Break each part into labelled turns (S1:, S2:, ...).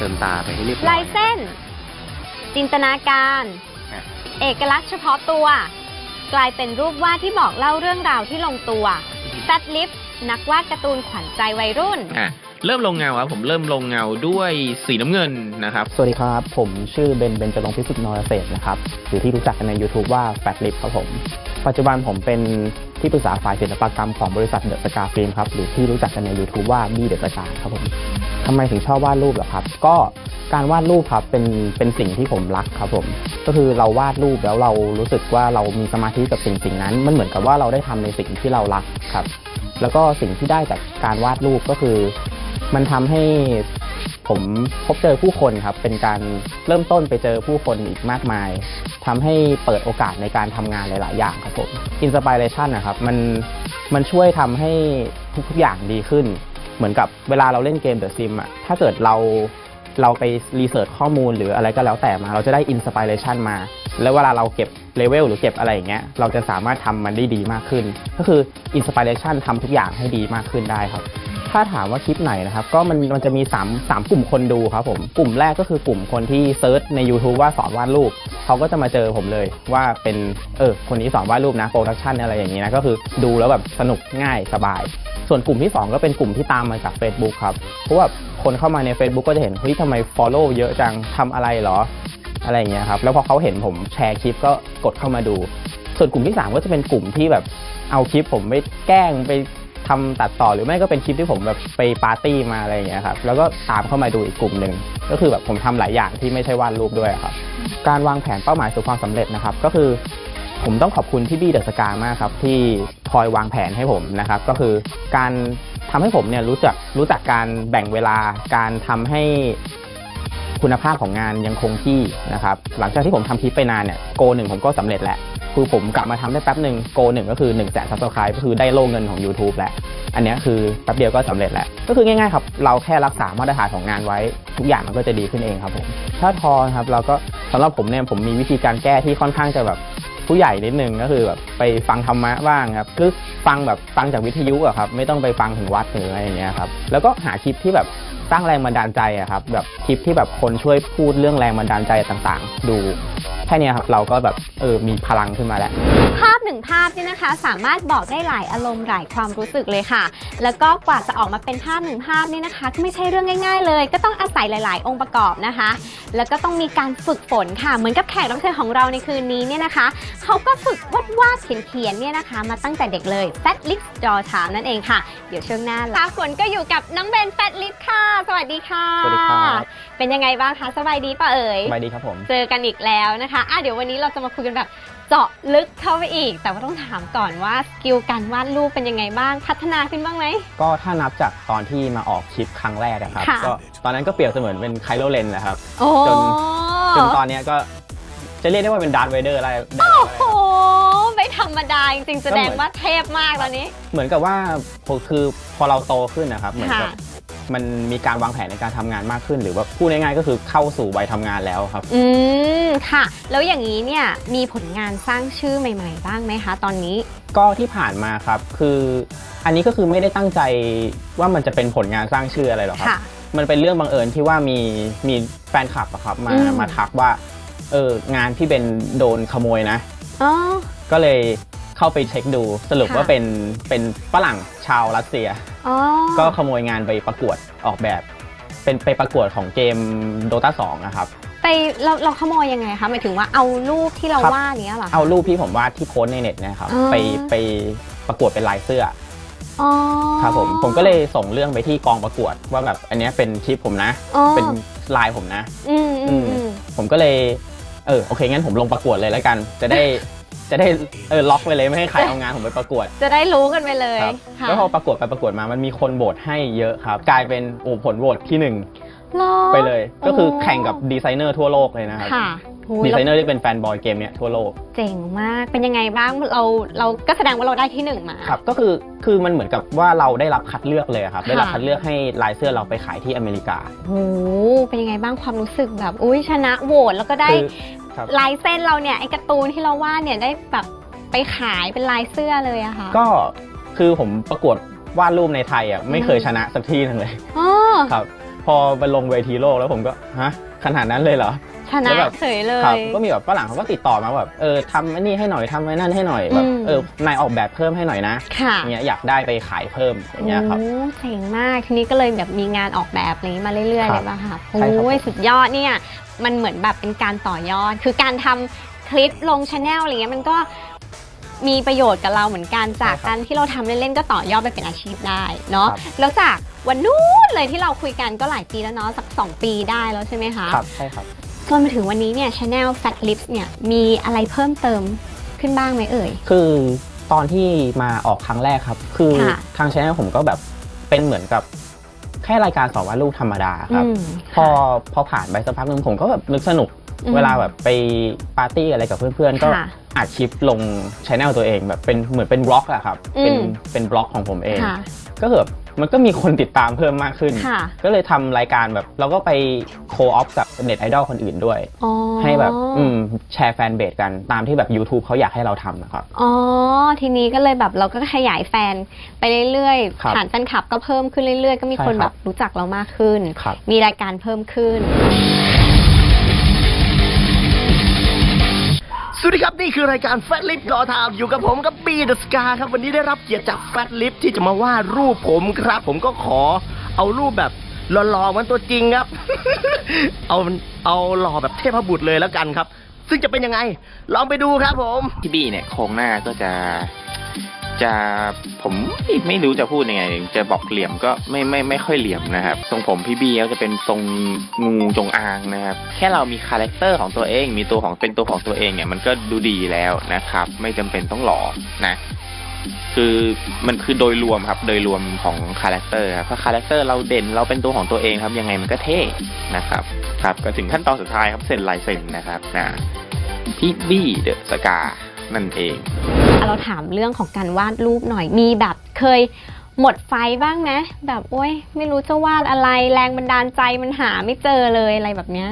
S1: ติมหน้าเติมตาไปให้เรียบร้อย
S2: ลายเส้น จินตนาการ
S1: อะ
S2: เอกลักษณ์เฉพาะตัว กลายเป็นรูปวาดที่บอกเล่าเรื่องราวที่ลงตัวแฟตลิฟนักวาดการ์ตูนขวัญใจวัยรุ่น
S3: อะ เริ่มลงเงาครับผมเริ่มลงเงาด้วยสีน้ำเงินนะครับ
S4: สวัสดีครับ ผมชื่อเบนเบนจรงพิสุทธิ์นรเศรษฐ์นะครับหรือที่รู้จักกันใน YouTube ว่า Fat Lip ครับผม ปัจจุบันผมเป็นที่ปรึกษาฝ่ายศิลปกรรมของบริษัทเดอะสกาฟิล์มครับหรือที่รู้จักกันใน YouTube ว่าบีเดอะสกาครับผมทำไมถึงชอบวาดรูปเหรอครับ ก็การวาดรูปครับเป็นเป็นสิ่งที่ผมรักครับผม ก็คือเราวาดรูปแล้วเรารู้สึกว่าเรามีสมาธิกับสิ่งสิ่งนั้น มันเหมือนกับว่าเราได้ทำในสิ่งที่เรารักครับ แล้วก็สิ่งที่ได้จากการวาดรูปก็คือ มันทำให้ผมพบเจอผู้คนครับ เป็นการเริ่มต้นไปเจอผู้คนอีกมากมายทำให้เปิดโอกาสในการทำงานหลาย ๆ อย่างครับผมอินสปิเรชันนะครับมันมันช่วยทำให้ทุก ๆ อย่างดีขึ้น เหมือนกับเวลาเราเล่นเกมเดอะซิมอะถ้าเกิดเราเราไปรีเสิร์ชข้อมูลหรืออะไรก็แล้วแต่มา เราจะได้อินสปิเรชันมา แล้วเวลาเราเก็บเลเวลหรือเก็บอะไรอย่างเงี้ยเราจะสามารถทำมันได้ดีมากขึ้น ก็คืออินสปิเรชันทำทุกอย่างให้ดีมากขึ้นได้ครับ ถ้าถามว่าคลิปไหนนะครับ ก็มันมันจะมี3 3กลุ่มคนดูครับผมกลุ่มแรกก็คือกลุ่มคนที่เซิร์ชใน YouTube ว่าสอนวาดรูปเขาก็จะมาเจอผมเลยว่าเป็นเออคนนี้สอนวาดรูปนะโปรดักชันอะไรอย่างนี้นะก็คือดูแล้วแบบสนุกง่ายสบาย ส่วนกลุ่มที่ 2 ก็เป็นกลุ่มที่ตามมาจาก Facebook ครับเพราะว่าคนเข้ามาใน Facebook ก็จะเห็นเฮ้ยทำไม Follow เยอะจังทำอะไรเหรออะไรอย่างเงี้ยครับแล้วพอเขาเห็นผมแชร์คลิปก็กดเข้ามาดู ส่วนกลุ่มที่ 3 ก็จะเป็นกลุ่มที่แบบเอาคลิปผมไปแกล้งไป ทำตัดต่อหรือไม่ก็เป็นคลิปที่ผมแบบไปปาร์ตี้มาอะไรอย่างเงี้ยครับแล้วก็ตามเข้ามาดูอีกกลุ่มหนึ่งก็คือแบบผมทำหลายอย่างที่ไม่ใช่วาดรูปด้วยครับการวางแผนเป้าหมายสู่ความสำเร็จนะครับก็คือผมต้องขอบคุณที่บี้เดอะสกามากครับที่คอยวางแผนให้ผมนะครับก็คือการทำให้ผมเนี่ยรู้จักรู้จักการแบ่งเวลาการทำให้คุณภาพของงานยังคงที่นะครับหลังจากที่ผมทำคลิปไปนานเนี่ยโกหนึ่งผมก็สำเร็จแล้ว คือผมกลับมาทำได้แป๊บหนึ่งโกหนึ่งก็คือ1นึ่งแสนซับสไครต์ก็คือได้โล่เงินของ YouTube แล้ว อันนี้คือแป๊บเดียวก็สำเร็จแล้ว ก็คือง่ายๆครับ เราแค่รักษามาตรฐานของงานไว้ ทุกอย่างมันก็จะดีขึ้นเองครับผมถ้าทอนครับเราก็สำหรับผมเนี่ยผมมีวิธีการแก้ที่ค่อนข้างจะแบบผู้ใหญ่นิดนึงก็คือแบบไปฟังธรรมะบ้างครับคือฟังแบบฟังจากวิทยุอะครับไม่ต้องไปฟังถึงวัดหรืออะไรอย่างเงี้ยครับแล้วก็หาคลิปที่แบบสร้างแรงบันดาลใจอะครับแบบคลิปที่แบบคนช่วยพูดเรื่องแรงบันดาลใจต่างๆ ดู แค่เนี้ยครับเราก็แบบเออมีพลังขึ้นมาแล้ว
S2: ภาพหนึ่งภาพเนี่ยนะคะสามารถบอกได้หลายอารมณ์หลายความรู้สึกเลยค่ะ แล้วก็กว่าจะออกมาเป็นภาพหนึ่งภาพเนี่ยนะคะก็ไม่ใช่เรื่องง่าย ๆ เลย ก็ต้องอาศัยหลาย ๆ องค์ประกอบนะคะ แล้วก็ต้องมีการฝึกฝนค่ะ เหมือนกับแขกรับเชิญของเราในคืนนี้เนี่ยนะคะเขาก็ฝึกวาดวาดเขียนเขียนๆเนี่ยนะคะ มาตั้งแต่เด็กเลยแฟตลิกจอถามนั่นเองค่ะ เดี๋ยวช่วงหน้าค่ะฝนก็อยู่กับน้องเบนแฟตลิกค่ะ สวัสดีค่ะ
S4: สวัสดีครับ
S2: เป็นยังไงบ้างคะสบายดีป่ะเอ่ย
S4: สบายดีครับผม
S2: เจอกันอีกแล้วนะคะอะเดี๋ยววันนี้เราจะมาคุยกันแบบเจาะลึกเข้าไปอีก แต่ว่าต้องถามก่อนว่าสกิลการวาดรูปเป็นยังไงบ้าง พัฒนาขึ้นบ้างไหม
S4: ก็ถ้านับจากตอนที่มาออกคลิปครั้งแรกอะครับ
S2: ค่ะ
S4: ก็ตอนนั้นก็เปรียบเสมือนเป็นไคโลเลนนะครับ
S2: โอ้
S4: จน จนตอนเนี้ยก็จะเรียกได้ว่าเป็นดาร์ v เวเดอร์อะไรได้
S2: โอ้โหไม่ธรรมดาจริงๆแสดงว่าเทพมากตอนนี้
S4: เหมือนกับว่าผมคือพอเราโตขึ้นนะครับ เหมือนกับ
S2: ค่ะ
S4: มันมีการวางแผนในการทำงานมากขึ้น หรือว่าพูดง่ายๆก็คือเข้าสู่วัยทำงานแล้วครับ
S2: อืมค่ะ แล้วอย่างนี้เนี่ยมีผลงานสร้างชื่อใหม่ ๆ บ้างไหมคะ ตอนนี้
S4: ก็ที่ผ่านมาครับคืออันนี้ก็คือไม่ได้ตั้งใจว่ามันจะเป็นผลงานสร้างชื่ออะไรหรอกครับ
S2: ค่ะ
S4: มันเป็นเรื่องบังเอิญที่ว่ามีมีแฟนคลับอะครับมา
S2: อืม
S4: มาทักว่าเอองานพี่เบนโดนขโมยนะ
S2: อ๋อ
S4: ก็เลย เข้าไปเช็คดูสรุป
S2: ค่ะ
S4: ว่าเป็นเป็นฝรั่งชาวรัสเซีย
S2: อ๋อ
S4: ก็ขโมยงานไปประกวดออกแบบ เป็นไปประกวดของเกม Dota 2นะครับ
S2: ไปเราเราขโมยยังไงคะหมายถึงว่าเอารูปที่เรา
S4: ครับ
S2: วาดเนี้ยเหรอคะ
S4: เอารูปที่ผมวาดที่โพสต์ในเน็ตเนะครับ
S2: อ๋อ
S4: ไปไปประกวดเป็นลายเสื้อ
S2: อ๋อ
S4: ครับผมผมก็เลยส่งเรื่องไปที่กองประกวดว่าแบบอันเนี้ยเป็นคลิปผมนะ
S2: อ๋อ
S4: เป็นลายผมนะ
S2: อืมอืมอืม
S4: ผมก็เลย เออ โอเค งั้นผมลงประกวดเลยแล้วกัน จะได้ จะได้เออล็อกไปเลยไม่ให้ใครเอางานผมไปประกวด
S2: จะได้รู้กันไปเลย
S4: ครับ
S2: ค่ะ
S4: แล้วพอประกวดไปประกวดมามันมีคนโหวตให้เยอะครับ กลายเป็นโอ้ผลโหวตที่หนึ่ง
S2: หรอ
S4: ไปเลย ก็คือ
S2: โแข่
S4: งกับดีไซเนอร์ทั่วโลกเลยนะครับ
S2: ค่ะโห
S4: ดีไซเนอ
S2: แล้ว
S4: ร์ที่เป็นแฟนบอยเกมเนี้ยทั่วโลก
S2: เจ๋งมากเป็นยังไงบ้างเราเราก็แสดงว่าเราได้ที่หนึ่งมา
S4: ครับก็คือคือมันเหมือนกับว่าเราได้รับคัดเลือกเลยครับ
S2: ค่ะ
S4: ได้รับคัดเลือกให้ลายเสื้อเราไปขายที่อเมริกา
S2: โหเป็นยังไงบ้างความรู้สึกแบบอุ้ยชนะโหวตแล้วก็ได้
S4: คือครับ
S2: ลายเส้นเราเนี่ยไอ้การ์ตูนที่เราวาดเนี่ยได้แบบไปขายเป็นลายเสื้อเลยอะค่ะ
S4: ก็คือผมประกวดวาดรูปในไทยอะไม่เคยชนะสักที่หนึงเลย
S2: อ๋อ
S4: ครับ พอไปลงเวทีโลกแล้วผมก็ฮะขนาดนั้นเลยเหรอ
S2: ชนะ
S4: แล้วแบบ
S2: เฉยเล
S4: ครับ
S2: ย
S4: ก็มีแบบฝรั่งเขาก็ติดต่อมาแบบเออทำอันนี้ให้หน่อยทำไอ้นั่นให้หน่อยแบบ
S2: อืม
S4: เออนายออกแบบเพิ่มให้หน่อยนะ
S2: ค่ะ
S4: อย่างเงี้ยอยากได้ไปขายเพิ่มอย่างเงี้ยครับ
S2: โอ้เจ๋งมากทีนี้ก็เลยแบบมีงานออกแบบอะไรอย่างนี้มาเรื่อยๆ
S4: ค
S2: เล
S4: รับ
S2: ยป่ะคะ
S4: ใช่ครับ
S2: โอ้ย
S4: ผม
S2: สุดยอดเนี่ยมันเหมือนแบบเป็นการต่อยอด คือการทำคลิปลงชาแนลอะไรเงี้ยมันก็มีประโยชน์กับเราเหมือนกันจากการที่เราทำเล่นๆก็ต่อยอดไปเป็นอาชีพได้เนาะ
S4: ครับ
S2: แล้วจากวันนู้นเลยที่เราคุยกันก็หลายปีแล้วเนาะสัก 2 ปีได้แล้วใช่ไหมคะ
S4: ครับใช่ครับ
S2: จนมาถึงวันนี้เนี่ยชาแนล Fat Lips เนี่ยมีอะไรเพิ่มเติมขึ้นบ้างไหมเอ่ย
S4: คือตอนที่มาออกครั้งแรกครับ คือ
S2: ค่ะ
S4: ทางช anel ผมก็แบบเป็นเหมือนกับแค่รายการสอนวาดรูปธรรมดาครับ
S2: อืม
S4: พอพอผ่านไปสักพักหนึ่งผมก็แบบนึกสนุก
S2: อืม
S4: เวลาแบบไปปาร์ตี้อะไรกับเพื่อนๆ ก็
S2: ค่ะ
S4: อัดคลิปลงช anel ตัวเองแบบเป็นเหมือนเป็นบล็อกอะครับ เป็น
S2: อืม
S4: เป็นบล็อกของผมเอง
S2: ค่ะ
S4: ก็คือแบบมันก็มีคนติดตามเพิ่มมากขึ้น
S2: ค่ะ
S4: ก็เลยทำรายการแบบเราก็ไปโคออฟกับเน็ตไอดอลคนอื่นด้วย
S2: อ๋อ
S4: ให้แบบอืมแชร์แฟนเบสกันตามที่แบบ YouTube เขาอยากให้เราทำนะครับ
S2: อ๋อ ทีนี้ก็เลยแบบเราก็ขยายแฟนไปเรื่อย
S4: ครับ
S2: ๆฐานแฟนคลับก็เพิ่มขึ้นเรื่อยๆ ก็มีคน
S4: ใช่ค
S2: แบ
S4: รับบ
S2: รู้จักเรามากขึ้น
S4: ครับ
S2: มีรายการเพิ่มขึ้น
S1: สวัสดีครับ นี่คือรายการ Fat Lip รอทามอยู่กับผมกับปีเดอะสกาครับ วันนี้ได้รับเกียรติจาก Fat Lip ที่จะมาวาดรูปผมครับ ผมก็ขอเอารูปแบบหล่อๆเหมันตัวจริงครับ เอาเอาหล่อแบบเทพบุตรเลยแล้วกันครับ ซึ่งจะเป็นยังไง ลองไปดูครับผม
S3: พี่บี้เนี่ยโครงหน้าก็จะ จะผมไม่รู้จะพูดยังไง จะบอกเหลี่ยมก็ไม่ไม่ไม่ค่อยเหลี่ยมนะครับทรงผมพี่บี้ก็จะเป็นทรงงูจงอางนะครับ แค่เรามีคาแรคเตอร์ของตัวเองมีตัวของเป็นตัวของตัวเองเนี่ยมันก็ดูดีแล้วนะครับ ไม่จำเป็นต้องหล่อนะคือมันคือโดยรวมครับ โดยรวมของคาแรคเตอร์ครับถ้าคาแรคเตอร์เราเด่นเราเป็นตัวของตัวเองครับ ยังไงมันก็เท่นะครับ ครับ ก็ถึงขั้นตอนสุดท้ายครับเซ็นลายเซ็นนะครับนะพี่บี้เดอะสกานั่นเอง
S2: เราถามเรื่องของการวาดรูปหน่อยมีแบบเคยหมดไฟบ้างไหมแบบโอ๊ยไม่รู้จะวาดอะไรแรงบันดาลใจมันหาไม่เจอเลยอะไรแบบเนี้ย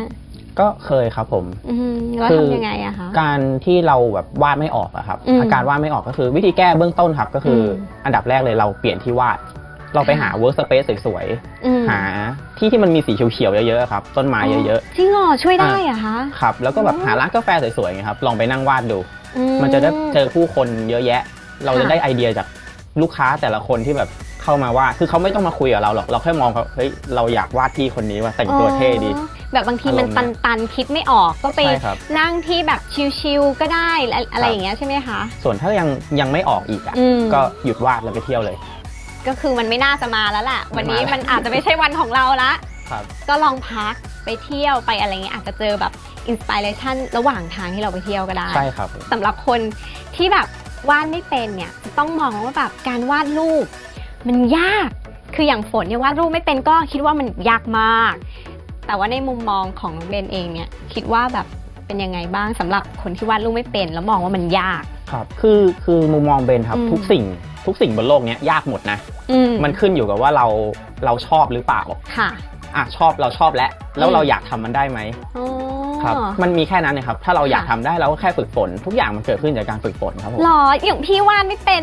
S4: ก็เคยครับผม
S2: อืมแล้ว
S4: คือ
S2: ทำยังไงอะคะ
S4: การที่เราแบบวาดไม่ออกอะครับ
S2: อืม
S4: อาการวาดไม่ออกก็คือ วิธีแก้เบื้องต้นครับก็คืออ
S2: ม
S4: อันดับแรกเลยเราเปลี่ยนที่วาด เราไปหา work space สวย
S2: อืม
S4: ๆหาที่ที่มันมีสีเขียวๆเยอะๆครับต้นไม้เยอะ
S2: จริงเหรอช่วยได้เหรอะคะ
S4: ๆครับแล้วก็แบบ
S2: อ๋อ
S4: หาร้านกาแฟสวยๆไงครับลองไปนั่งวาดดู
S2: อื
S4: มันจะได้เจอผู้คนเยอะแยะ เราจะ
S2: ค่ะ
S4: ได้ไอเดียจากลูกค้าแต่ละคนที่แบบเข้ามาวาดคือเขาไม่ต้องมาคุยกับเราหรอก เราแค่มองเขาเฮ้ย เราอยากวาดพี่คนนี้ว่าแต่งตัวเท่ดี
S2: อ๋อแบบบางทีมัน
S4: อารมณ์
S2: ตั
S4: นั้น
S2: นตันๆคิดไม่ออกก็ไป
S4: ใช่ครับ
S2: นั่งที่แบบชิลๆก็ได้อะไรอะไร
S4: ครับ
S2: อย่างเงี้ยใช่ไหมคะ
S4: ส่วนถ้ายังยังไม่ออกอีกอะ
S2: อืม
S4: ก็หยุดวาดแล้วไปเที่ยวเลย
S2: ก็คือมันไม่น่าจะมาแล้วแหละวันนี้
S4: ไม่มา
S2: มันอาจจะไม่ใช่วันของเราละ
S4: ครับ
S2: ก็ลองพัก ไปเที่ยวไปอะไรเงี้ยอาจจะเจอแบบอินสปิเรชันระหว่างทางที่เราไปเที่ยวก็ได้
S4: ใช่ครับ
S2: สำหรับคนที่แบบวาดไม่เป็นเนี่ยจะต้องมองว่าแบบการวาดรูป มันยากคืออย่างฝนเนี่ยวาดรูปไม่เป็นก็คิดว่ามันยากมาก แต่ว่าในมุมมองของน้องเบนเองเนี่ยคิดว่าแบบเป็นยังไงบ้างสำหรับคนที่วาดรูปไม่เป็น แล้วมองว่ามันยาก
S4: ครับคือคือมุมมองเบนครับ
S2: อืม
S4: ทุกสิ่งทุกสิ่งบนโลกเนี้ยยากหมดนะ
S2: อืม
S4: มันขึ้นอยู่กับว่าเราเราชอบหรือเปล่า
S2: ค่ะ
S4: อะชอบเราชอบแล้วแล้ว
S2: อืม
S4: เราอยากทำมันได้ไหม
S2: อ๋อ
S4: ครับมันมีแค่นั้นนะครับ ถ้าเราอยาก
S2: ค่ะ
S4: ทำได้เราก็แค่ฝึกฝน ทุกอย่างมันเกิดขึ้นจากการฝึกฝนครับผม
S2: หรออย่างพี่วาดไม่เป็น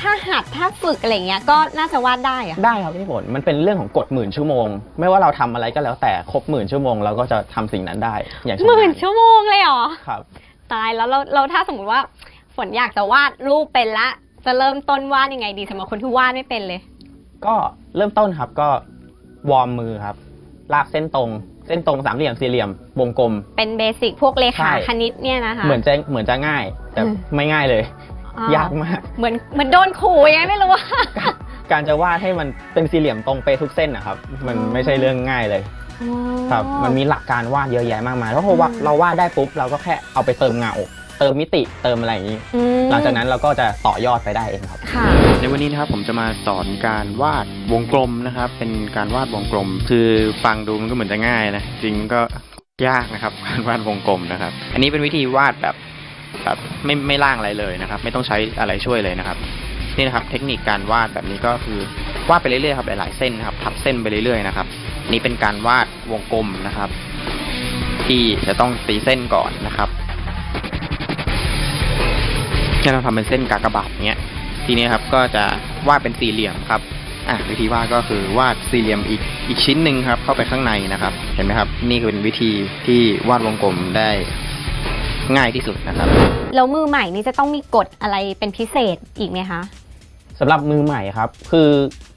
S2: ถ้าหัดถ้าฝึกอะไรเงี้ยก็น่าจะวาดได้อะ
S4: ได้ครับพี่ฝนมันเป็นเรื่องของกฎหมื่นชั่วโมง ไม่ว่าเราทำอะไรก็แล้วแต่ครบหมื่นชั่วโมงเราก็จะทำสิ่งนั้นได้ อย่างชำ
S2: หมื่น
S4: นาญ
S2: ชั่วโมงเลยเหรอ
S4: ครับ
S2: ตายแล้วเราเราถ้าสมมติว่าฝนอยากจะวาดรูปเป็นละ จะเริ่มต้นวาดยังไงดีสำหรับคนที่วาดไม่เป็นเลย
S4: ก็เริ่มต้นครับก็ วอร์มมือครับ ลากเส้นตรง เส้นตรงสามเหลี่ยมสี่เหลี่ยม วงกลม
S2: เป็นเบสิกพวกเลขา
S4: ใช่
S2: คณิตเนี่ยนะคะ
S4: เหมือนจะเหมือนจะง่าย แต่
S2: อืม
S4: ไม่ง่ายเลย
S2: อ้วยา
S4: กมาก
S2: เหมือนเหมือนโดนขู่ยังไงไม่รู้ว่า
S4: การจะวาดให้มันเป็นสี่เหลี่ยมตรงเป๊ะทุกเส้นนะครับ มัน
S2: อ๋อ
S4: ไม่ใช่เรื่องง่ายเลยครับ มันมีหลักการวาดเยอะแยะมากมายแล้วพอว่า
S2: อืม
S4: เราวาดได้ปุ๊บเราก็แค่เอาไปเติมเงา เติมมิติเติมอะไรอย่างนี้
S2: อืม
S4: หลังจากนั้นเราก็จะต่อยอดไปได้เองครับ
S2: ค่ะ
S3: ในวันนี้นะครับผมจะมาสอนการวาดวงกลมนะครับ เป็นการวาดวงกลม คือฟังดูมันก็เหมือนจะง่ายนะจริงก็ยากนะครับ การวาดวงกลมนะครับ อันนี้เป็นวิธีวาดแบบแบบไม่ไม่ล่างอะไรเลยนะครับ ไม่ต้องใช้อะไรช่วยเลยนะครับนี่นะครับ เทคนิคการวาดแบบนี้ก็คือวาดไปเรื่อยๆครับหลายๆเส้นนะครับทับเส้นไปเรื่อยๆนะครับอันนี่เป็นการวาดวงกลมนะครับ ที่จะต้องตีเส้นก่อนนะครับ ให้เราทำเป็นเส้นกากบาทเนี้ย ทีนี้ครับก็จะวาดเป็นสี่เหลี่ยมครับ
S5: อะวิธีวาดก็คือวาดสี่เหลี่ยมอีกอีกชิ้นหนึ่งครับ เข้าไปข้างในนะครับ เห็นไหมครับ นี่คือเป็นวิธีที่วาดวงกลมได้ง่ายที่สุดนะครับ
S2: แล้วมือใหม่นี่จะต้องมีกฎอะไรเป็นพิเศษอีกไหมคะ
S4: สำหรับมือใหม่ครับ คือ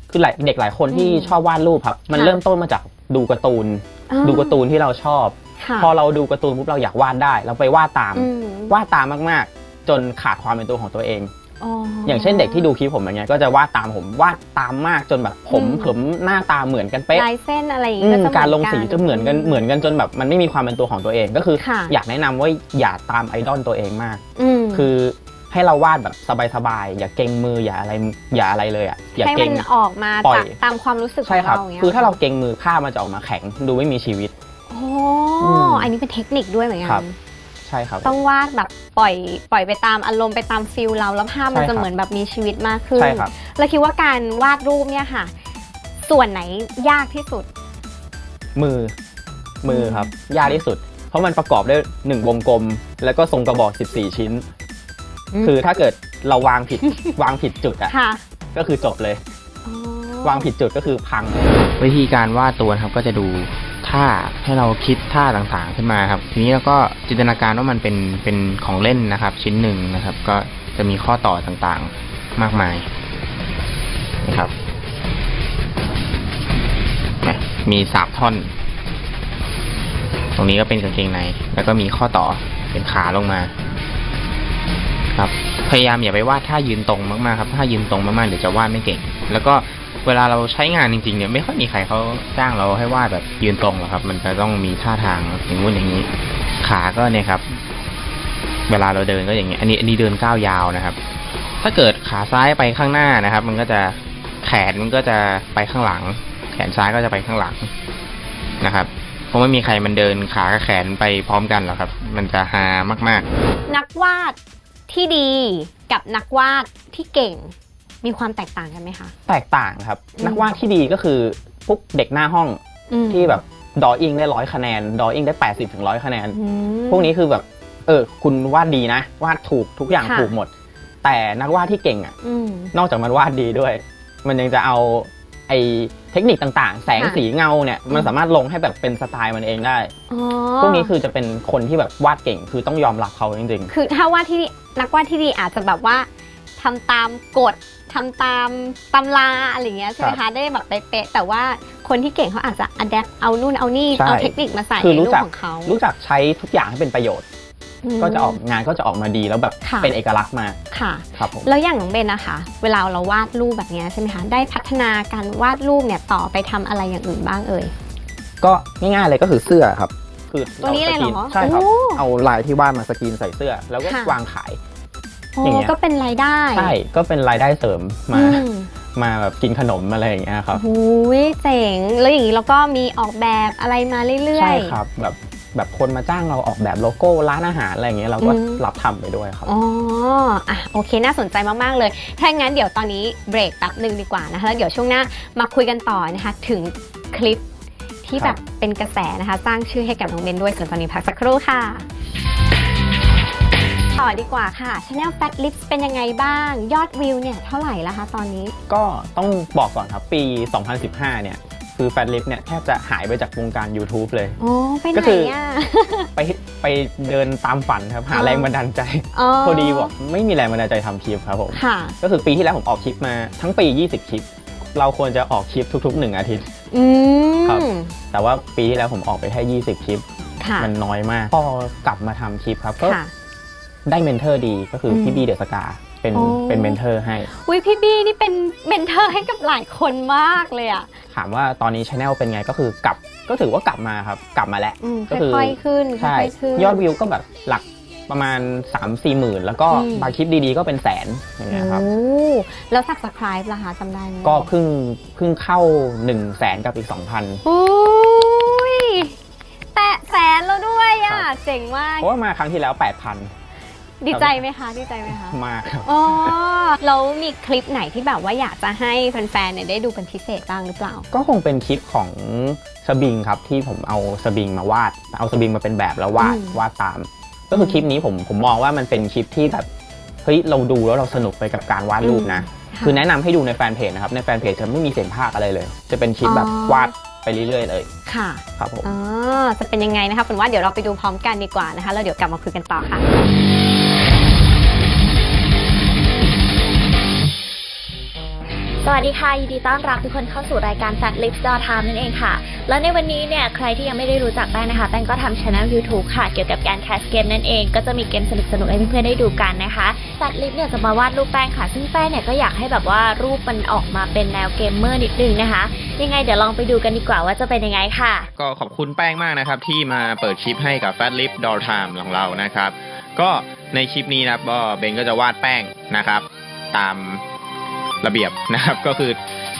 S4: คือหลายเด็กหลายคนที่
S2: อืม
S4: ชอบวาดรูปครับ มัน
S2: ค่ะ
S4: เริ่มต้นมาจากดูการ์ตูน
S2: อ๋อ
S4: ดูการ์ตูนที่เราชอบ
S2: ค่ะ
S4: พอเราดูการ์ตูนปุ๊บเราอยากวาดได้ เราไปวาดตาม
S2: อืม
S4: วาดตามมากๆ จนขาดความเป็นตัวของตัวเอง
S2: อ๋อ
S4: อ
S2: อย่าง
S4: เช่นเด็กที่ดูคลิปผมอย่างเงี้ยก็จะวาดตามผมวาดตามมากจนแบบผม
S2: อืม
S4: ผมหน้าตาเหมือนกันเป๊ะ
S2: ลายเส้นอะไรอย่าง
S4: อื
S2: งี้
S4: ม
S2: ก็จะ
S4: การลงสี
S2: เห
S4: จะเหมือนกันเหมือนกันจนแบบมันไม่มีความเป็นตัวของตัวเองก็คือ
S2: ค่ะ
S4: อยากแนะนำว่าอย่าตามไอดอลตัวเองมาก
S2: อืม
S4: คือให้เราวาดแบบสบายๆ อย่าเก่งมืออย่าอะไรอย่าอะไรเลยอะอย่า
S2: ให้
S4: เก่
S2: มั
S4: ง
S2: นออกมา
S4: ปล่อย
S2: จากตามความรู้สึกขอ
S4: ใช่
S2: ง
S4: ครับ
S2: เราอย่างเงี้ย
S4: คือถ้าเราเก่งมือผ้ามันจะออกมาแข็งดูไม่มีชีวิต
S2: โอ้
S4: อืม
S2: อันนี้เป็นเทคนิคด้วยเหมือนกั
S4: ครั
S2: น
S4: บ ใช่ครับ
S2: ต้องวาดแบบปล่อยปล่อยไปตามอารมณ์ไปตามฟิลเราแล้วภาพมัน
S4: ใช่ครั
S2: จะ
S4: บ
S2: เหมือนแบบมีชีวิตมากขึ้น
S4: ใช่ครับ
S2: แล้วคิดว่าการวาดรูปเนี่ยค่ะ ส่วนไหนยากที่สุด
S4: มือ มือครับ ยากที่สุด เพราะมันประกอบด้วยหนึ่งวงกลม แล้วก็ทรงกระบอก 14 ชิ้น
S2: อืม
S4: คือถ้าเกิดเราวางผิด วางผิดจุดอะ
S2: ค่ะ
S4: ก็คือจบเลย
S2: อ๋อ
S4: วางผิดจุดก็คือพัง
S3: วิธีการวาดตัวนะครับก็จะดู ท่าให้เราคิดท่าต่างๆขึ้นมาครับ ทีนี้เราก็จินตนาการว่ามันเป็นเป็นของเล่นนะครับ ชิ้นหนึ่งนะครับ ก็จะมีข้อต่อต่างๆมากมายนะครับ มีสามท่อน ตรงนี้ก็เป็นกางเกงใน แล้วก็มีข้อต่อเป็นขาลงมา ครับ พยายามอย่าไปวาดท่ายืนตรงมากๆครับ ถ้ายืนตรงมากๆเดี๋ยวจะวาดไม่เก่ง แล้วก็ เวลาเราใช้งานจริงๆเนี่ยไม่ค่อยมีใครเขาจ้างเราให้วาดแบบยืนตรงหรอกครับ มันจะต้องมีท่าทางอย่างงู้นอย่างนี้ ขาก็เนี่ยครับ เวลาเราเดินก็อย่างเงี้ยอันนี้อันนี้เดินก้าวยาวนะครับ ถ้าเกิดขาซ้ายไปข้างหน้านะครับ มันก็จะแขนมันก็จะไปข้างหลัง แขนซ้ายก็จะไปข้างหลังนะครับเพราะไม่มีใครมันเดินขากับแขนไปพร้อมกันหรอกครับ มันจะฮามาก ๆ
S2: นักวาดที่ดีกับนักวาดที่เก่ง มีความแตกต่างกันไหมคะ
S4: แตกต่างครับ
S2: อืม
S4: นักวาดที่ดีก็คือพวกเด็กหน้าห้อง
S2: อืม
S4: ที่แบบดออิงได้ร้อยคะแนน ดออิงได้80ถึงร้อยคะแนน
S2: อืม
S4: พวกนี้คือแบบ เออ คุณวาดดีนะ วาดถูกทุกอย่าง
S2: ค่ะ
S4: ถูกหมด แต่นักวาดที่เก่งอะ
S2: อืม
S4: นอกจากมันวาดดีด้วย มันยังจะเอาไอเทคนิคต่างๆ แสง
S2: ค่ะ
S4: สีเงาเนี่ย มันสามารถลงให้แบบเป็นสไตล์มันเองได้
S2: อ๋อ
S4: พวกนี้คือจะเป็นคนที่แบบวาดเก่ง คือต้องยอมรับเขาจริง
S2: คือถ้าวาดที่ดีนักวาดที่ดีอาจจะแบบว่าทำตามกฎ ทำตามตำราอะไรอย่างเงี้ยใช่ไหม
S4: ครั
S2: คะ
S4: บ
S2: ได้แบบเป๊ะๆแต่ว่าคนที่เก่งเขาอาจจะอัดแอปเอานู่นเอานี่
S4: ใช่
S2: เอาเทคนิคมาใส่
S4: คือ
S2: ใน
S4: รู้
S2: รูป
S4: จัก
S2: ของเขา
S4: ๆรู้จักใช้ทุกอย่างให้เป็นประโยชน์
S2: ม
S4: ก็จะออกงานก็จะออกมาดีแล้วแบบ
S2: ค่ะ
S4: เป็นเอกลักษณ์มาก
S2: ค่ะ
S4: ครับผม
S2: แล้วอย่างน้องเบนนะคะ เวลาเราวาดรูปแบบเนี้ยใช่ไหมคะได้พัฒนาการวาดรูปเนี่ยต่อไปทำอะไรอย่างอื่นบ้างเอ่ย
S4: ก็ง่ายๆเลยก็คือเสื้อครับ คือ
S2: ตัวนี้เลยเหรอ
S4: ใช่ครับ
S2: โอ้
S4: เอาลายที่วาดมาสกรีนใส่เสื้อ แล้วก็
S2: ค่ะ
S4: วางขาย
S2: โอ้
S4: อย่างเงี้ย
S2: ก็เป็นรายได้
S4: ใช่ก็เป็นรายได้เสริมมา
S2: อืม
S4: มาแบบกินขนมอะไรอย่างเงี้ยครับ
S2: หูยเจ๋งแล้วอย่างนี้เราก็มีออกแบบอะไรมาเรื่อยๆ
S4: ใช่ครับแบบแบบคนมาจ้างเราออกแบบโลโก้ร้านอาหารอะไรอย่างเงี้ยเราก็
S2: อืม
S4: รับทำไปด้วยครับ
S2: อ๋ออะโอเคน่าสนใจมาก ๆ เลย ถ้างั้นเดี๋ยวตอนนี้เบรกแป๊บหนึ่งดีกว่านะคะแล้วเดี๋ยวช่วงหน้ามาคุยกันต่อนะคะถึงคลิปที่
S4: ค
S2: แบ
S4: รั
S2: บบเป็นกระแสนะคะ สร้างชื่อให้กับน้องเบนด้วยส่วนตอนนี้พักสักครู่ค่ะ ต่อดีกว่าค่ะช anel Fat Lips เป็นยังไงบ้าง ยอดวิวเนี่ยเท่าไหร่แล้วคะตอนนี้
S4: ก็ต้องบอกก่อนครับปี 2015 เนี่ย คือแฟนลิฟเนี่ยแทบจะหายไปจากวงการ YouTube เลย
S2: โอ้ไปไห
S4: ก็
S2: น
S4: คือ
S2: อะ
S4: ไปไปเดินตามฝันครับ หา
S2: อ๋อ
S4: แรงบันดาลใจ
S2: อ๋อ
S4: พอดีบอกไม่มีแรงบันดาลใจทำคลิปครับผม
S2: ค่ะ
S4: ก็คือปีที่แล้วผมออกคลิปมาทั้งปี 20 คลิป เราควรจะออกคลิปทุก ๆ 1 อาทิตย์
S2: อื
S4: ครับ
S2: ม
S4: แต่ว่าปีที่แล้วผมออกไปแค่20 คลิป
S2: ค่ะ
S4: มันน้อยมาก พอกลับมาทำคลิปครับก็
S2: ค่ะ
S4: ได้เมนเทอร์ดีก็คืออ
S2: ม
S4: พี่บีเดอะสกาเป็น
S2: โอ้
S4: เป็นเมนเทอร์ให้
S2: อุ้ยพี่บี้นี่เป็นเมนเทอร์ให้กับหลายคนมากเลยอะ
S4: ถามว่าตอนนี้ช anel เป็นไงก็คือกลับก็ถือว่ากลับมาครับ กลับมาแล้ว
S2: อืม
S4: ก็คือ
S2: ค่อยๆขึ้น
S4: ใช่
S2: ค่อยๆขึ้น
S4: ยอดวิวก็แบบหลักประมาณ 3 4หมื่น แล้วก็
S2: อืม
S4: บางคลิปดีๆก็เป็นแสนอย่างเงี้ยครับ
S2: โอ้แล้ว subscribe ล่ะคะจำได้ไหม
S4: ก็เพิ่งเพิ่งเข้า1 0 0 0 0แสนกับอีก 2,000
S2: อุ้ยแตะแสนแล้วด้วยอะ
S4: ครับ
S2: เจ๋งมาก
S4: เพราะว่ามาครั้งที่แล้ว 8,000
S2: ดีใจไหมคะดีใจไหมคะ
S4: มากครับ
S2: อ๋อแล้วมีคลิปไหนที่แบบว่าอยากจะให้แฟนๆเนี่ยได้ดูเป็นพิเศษบ้างหรือเปล่า
S4: ก็คงเป็นคลิปของสบิงครับที่ผมเอาสบิงมาวาด เอาสบิงมาเป็นแบบแล้ววาด
S2: อืม
S4: วาดตาม ก็คือคลิปนี้ผมผมมองว่ามันเป็นคลิปที่แบบเฮ้ยเราดูแล้วเราสนุกไปกับการวาดรูปนะ
S2: ค่ะ
S4: คือแนะนำให้ดูในแฟนเพจนะครับในแฟนเพจจะไม่มีเสียงภาคอะไรเลย จะเป็นคลิปแบบ
S2: อ๋อ
S4: วาดไปเรื่อย ๆ เลย
S2: ค่ะ
S4: ครับผม
S2: อ๋อจะเป็นยังไงนะคะผมว่าเดี๋ยวเราไปดูพร้อมกันดีกว่านะคะ แล้วเดี๋ยวกลับมาคุยกันต่อค่ะ
S6: วัสดีค่ะ ยินดีต้อนรับทุกคนเข้าสู่รายการ Fat Lips Door Time นั่นเองค่ะ แล้วในวันนี้เนี่ยใครที่ยังไม่ได้รู้จักแป้งนะคะ แป้งก็ทำช anel YouTube ค่ะ เกี่ยวกับการแคสเกมนั่นเอง ก็จะมีเกมสนุกๆให้เพื่อนๆได้ดูกันนะคะ Fat Lips เนี่ยจะมาวาดรูปแป้งค่ะ ซึ่งแป้งเนี่ยก็อยากให้แบบว่ารูปมันออกมาเป็นแนวเกมเมอร์นิดนึงนะคะ ยังไงเดี๋ยวลองไปดูกันดีกว่าว่าจะเป็นยังไงค่ะ
S3: ก็ขอบคุณแป้งมากนะครับที่มาเปิดคลิปให้กับ Fat Lip Doll Time ของเรานะครับ ก็ในคลิปนี้นะครับเบนก็จะวาดแป้งนะครับ ตาม ระเบียบนะครับ ก็คือ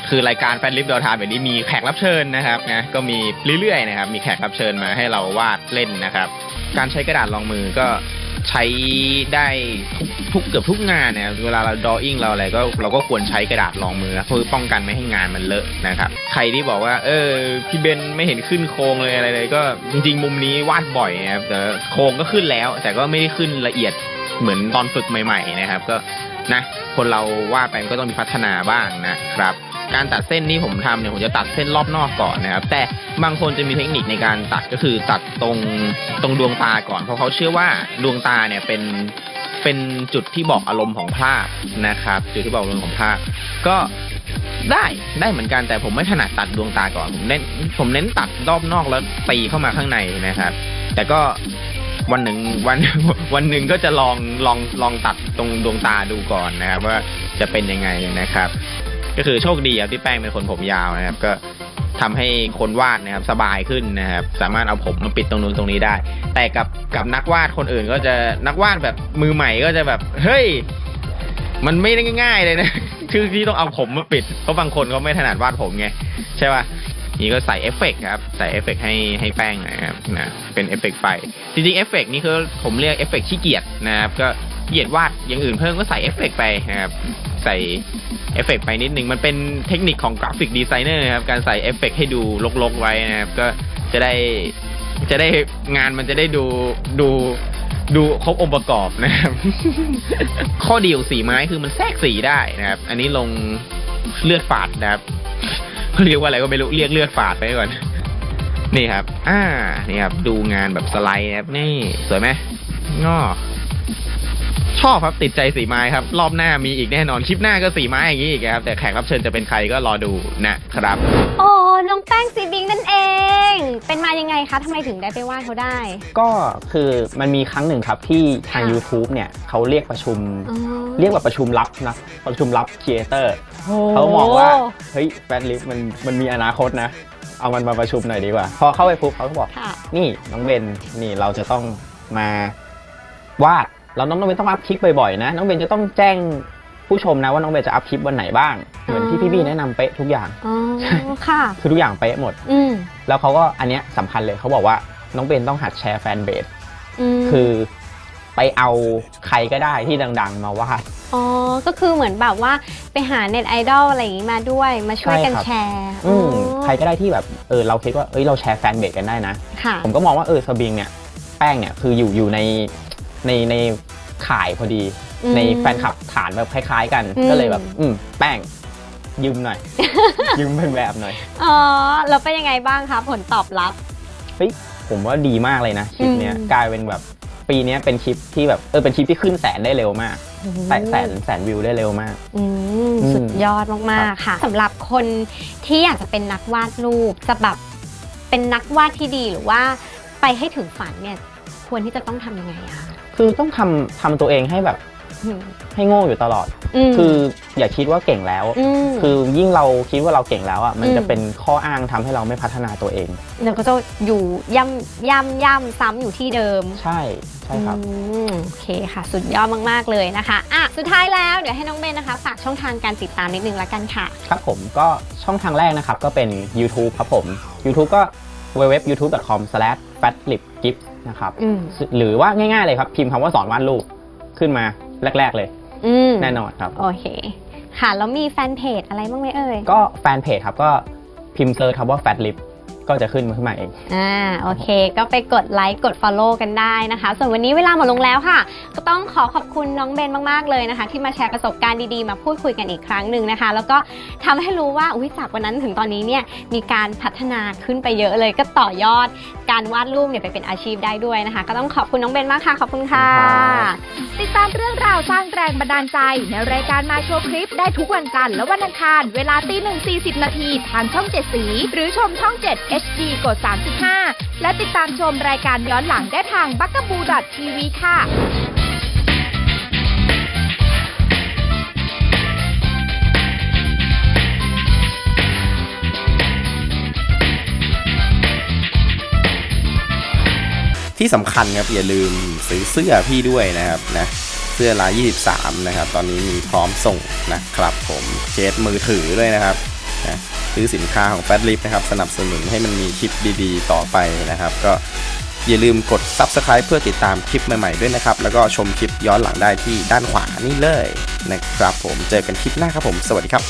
S3: คือรายการ Fat Lip Doll Time แบบนี้มีแขกรับเชิญนะครับนะก็มีเรื่อยๆนะครับ มีแขกรับเชิญมาให้เราวาดเล่นนะครับ การใช้กระดาษรองมือก็ใช้ได้ทุกเกือบทุกงานเนี่ยเวลาเรา drawing เราอะไรก็เราก็ควรใช้กระดาษรองมือเพื่อป้องกันไม่ให้งานมันเลอะนะครับ ใครที่บอกว่า เออพี่เบนไม่เห็นขึ้นโครงเลยอะไรเลยก็จริงๆ มุมนี้วาดบ่อยนะครับแต่โครงก็ขึ้นแล้ว แต่ก็ไม่ได้ขึ้นละเอียด เหมือนตอนฝึกใหม่ ๆ นะครับ ก็นะคนเราวาดไปมันก็ต้องมีพัฒนาบ้างนะครับการตัดเส้นที่ผมทำเนี่ยผมจะตัดเส้นรอบนอกก่อนนะครับ แต่บางคนจะมีเทคนิคในการตัดก็คือตัดตรงตรงดวงตาก่อน เพราะเขาเชื่อว่าดวงตาเนี่ยเป็นเป็นจุดที่บอกอารมณ์ของภาพนะครับ จุดที่บอกอารมณ์ของภาพ ก็ได้ได้เหมือนกันแต่ผมไม่ถนัดตัดดวงตาก่อนผมเน้นผมเน้นตัดรอบนอกแล้วตีเข้ามาข้างในนะครับ แต่ก็ วันหนึ่งวันวันหนึ่งก็จะลองลองลองตัดตรงดวงตาดูก่อนนะครับ ว่าจะเป็นยังไงนะครับ ก็คือโชคดีครับที่แป้งเป็นคนผมยาวนะครับ ก็ทำให้คนวาดนะครับสบายขึ้นนะครับ สามารถเอาผมมาปิดตรงนู้นตรงนี้ได้ แต่กับกับนักวาดคนอื่นก็จะนักวาดแบบมือใหม่ก็จะแบบเฮ้ยมันไม่ได้ง่าย ๆ เลยนะคือที่ต้องเอาผมมาปิดเพราะบางคนเขาไม่ถนัดวาดผมไงใช่ป่ะ นี่ก็ใส่เอฟเฟกต์ครับ ใส่เอฟเฟกต์ให้ให้แป้งนะครับนะเป็นเอฟเฟกต์ไฟจริงๆเอฟเฟกต์นี่คือผมเรียกเอฟเฟกต์ขี้เกียจนะครับ ก็ขี้เกียจวาดอย่างอื่นเพิ่มก็ใส่เอฟเฟกต์ไปนะครับ ใส่เอฟเฟกต์ไปนิดนึง มันเป็นเทคนิคของกราฟิกดีไซเนอร์ครับ การใส่เอฟเฟกต์ให้ดูลกๆไว้นะครับ ก็จะได้จะได้งานมันจะได้ดูดูดูครบองค์ประกอบนะครับ ข้อดีของสีไม้คือมันแทรกสีได้นะครับ อันนี้ลงเลือดฝาดนะครับ เรียกว่าอะไรก็ไม่รู้เรียกเลือดฝาดไปก่อน นี่ครับ อ่า นี่ครับ ดูงานแบบสไลด์นะครับนี่ สวยไหมงอ ชอบครับติดใจสีไม้ครับ รอบหน้ามีอีกแน่นอนคลิปหน้าก็สีไม้อย่างนี้อีกครับแต่แขกรับเชิญจะเป็นใครก็รอดูนะครับ
S2: โอ้น้องแป้งซีบิงนั่นเอง เป็นมายังไงคะทำไมถึงได้ไปวาดเขาได้
S4: ก็คือมันมีครั้งหนึ่งครับที่ทาง
S2: ค่ะ
S4: YouTube เนี่ยเขาเรียกประชุม
S2: อ๋อ
S4: เรียกว่าประชุมลับนะประชุมลับครีเอเตอร์เขามองว่า เฮ้ยแฟนลิฟมันมันมีอนาคตนะ เอามันมาประชุมหน่อยดีกว่า พอเข้าไปปุ๊บเขาก็บอก
S2: ค่ะ
S4: นี่น้องเบนนี่เราจะต้องมาวาด แล้วน้องเบนต้องอัพคลิปบ่อยๆนะน้องเบนจะต้องแจ้งผู้ชมนะว่าน้องเบนจะอัพคลิปวันไหนบ้าง เหมือนที่พี่บี้แนะนำเป๊ะทุกอย่าง
S2: อ๋อค่ะ
S4: คือทุกอย่างเป๊ะหมด
S2: อืม
S4: แล้วเขาก็อันเนี้ยสำคัญเลยเขาบอกว่าน้องเบนต้องหัดแชร์แฟนเบส
S2: ม
S4: คือไปเอาใครก็ได้ที่ดัง ๆ มาวาด
S2: อ๋อ ก็คือเหมือนแบบว่าไปหาเน็ตไอดอลอะไรอย่างนี้มาด้วย มาช่วยกัน
S4: ใช่ครับ
S2: แชร์
S4: อืม
S2: อ๋อ
S4: ใครก็ได้ที่แบบเออเราคิดว่าเอ้ยเราแชร์แฟนเบสกันได้นะ
S2: ค่ะ
S4: ผมก็มองว่าเออสบิงเนี่ยแป้งเนี่ยคืออยู่อยู่ใน ในในข่ายพอดี
S2: อืม
S4: ในแฟนคลับฐานแบบคล้าย ๆ กัน
S2: อืม
S4: ก็เลยแบบ อืมแป้ง ยืมหน่อย ยืมเป็นแบบหน่อย
S2: อ๋อแล้วเป็นยังไงบ้างคะผลตอบรับ
S4: เฮ้ยผมว่าดีมากเลยนะคลิปเนี้ย
S2: อืม
S4: กลายเป็นแบบปีเนี้ยเป็นคลิปที่แบบเออเป็นคลิปที่ขึ้นแสนได้เร็วมากแสนแสนแสนวิวได้เร็วมาก
S2: อืม
S4: อืม
S2: สุดยอดมากๆค่ะสำหรับคนที่อยากจะเป็นนักวาดรูปจะแบบเป็นนักวาดที่ดีหรือว่าไปให้ถึงฝันเนี่ยควรที่จะต้องทำยังไงอะคะ
S4: คือต้องทำทำตัวเองให้แบบ
S2: อืม
S4: ให้โง่อยู่ตลอด
S2: ม
S4: คืออย่าคิดว่าเก่งแล้ว
S2: ม
S4: คือยิ่งเราคิดว่าเราเก่งแล้วอะมัน
S2: อืม
S4: จะเป็นข้ออ้างทำให้เราไม่พัฒนาตัวเอง
S2: เดี๋ยวก็จะอยู่ย่ำย่ำย่ำซ้ำอยู่ที่เดิม
S4: ใช่ใช่ครับ
S2: อืมโอเคค่ะ สุดยอดมาก ๆ เลยนะคะอะสุดท้ายแล้วเดี๋ยวให้น้องเบนนะคะ ฝากช่องทางการติดตามนิดนึงละกันค่ะ
S4: ครับผมก็ช่องทางแรกนะครับ ก็เป็น YouTube ครับผม YouTube ก็ www.youtube.com/fatlipgift นะครับ
S2: อืม
S4: หรือว่าง่ายๆเลยครับ พิมพ์คำว่าสอนวาดรูปขึ้นมาแรก ๆ เลย
S2: อืม
S4: แน่นอนครับ
S2: โอเค ค่ะ แล้วมีแฟนเพจอะไรบ้างไหมเอ่ย
S4: ก็แฟนเพจครับก็พิมพ์เซิร์ชคำว่า fatlip ก็ ก็จะขึ้นมาขึ้นมาเอง
S2: อ่าโอเค ก็ไปกดไลค์กด Follow กันได้นะคะ ส่วนวันนี้เวลาหมดลงแล้วค่ะ ก็ต้องขอขอบคุณน้องเบนมาก ๆ เลยนะคะ ที่มาแชร์ประสบการณ์ดีๆ มาพูดคุยกันอีกครั้งหนึ่งนะคะ แล้วก็ทำให้รู้ว่าอุ้ยจากวันนั้นถึงตอนนี้เนี่ยมีการพัฒนาขึ้นไปเยอะเลย ก็ต่อยอดการวาดรูปเนี่ยไปเป็นอาชีพได้ด้วยนะคะ ก็ต้องขอบคุณน้องเบนมากค่ะขอบคุณค่ะ
S4: ครับ
S7: ติดตามเรื่องราวสร้างแรงบันดาลใจ ในรายการมาโชว์คลิปได้ทุกวันจันทร์และวันอังคาร เวลาตีหนึ่งสี่สิบนาทีทางช่อง7สี หรือชมช่อง7 HD กด 35 และติดตามชมรายการย้อนหลังได้ทาง b u g a b o o TV ค่ะ
S5: ที่สำคัญครับอย่าลืมซื้อเสื้อพี่ด้วยนะครับนะเสื้อลาย 23 นะครับ ตอนนี้มีพร้อมส่งนะครับผมเคสมือถือด้วยนะครับ ซื้อสินค้าของแฟ t ลิฟนะครับสนับสนุนให้มันมีคลิปดีๆ ต่อไปนะครับ ก็อย่าลืมกด Subscribe เพื่อติดตามคลิปใหม่ๆด้วยนะครับ แล้วก็ชมคลิปย้อนหลังได้ที่ด้านขวานี่เลยนะครับผมเจอกันคลิปหน้าครับผม สวัสดีครับ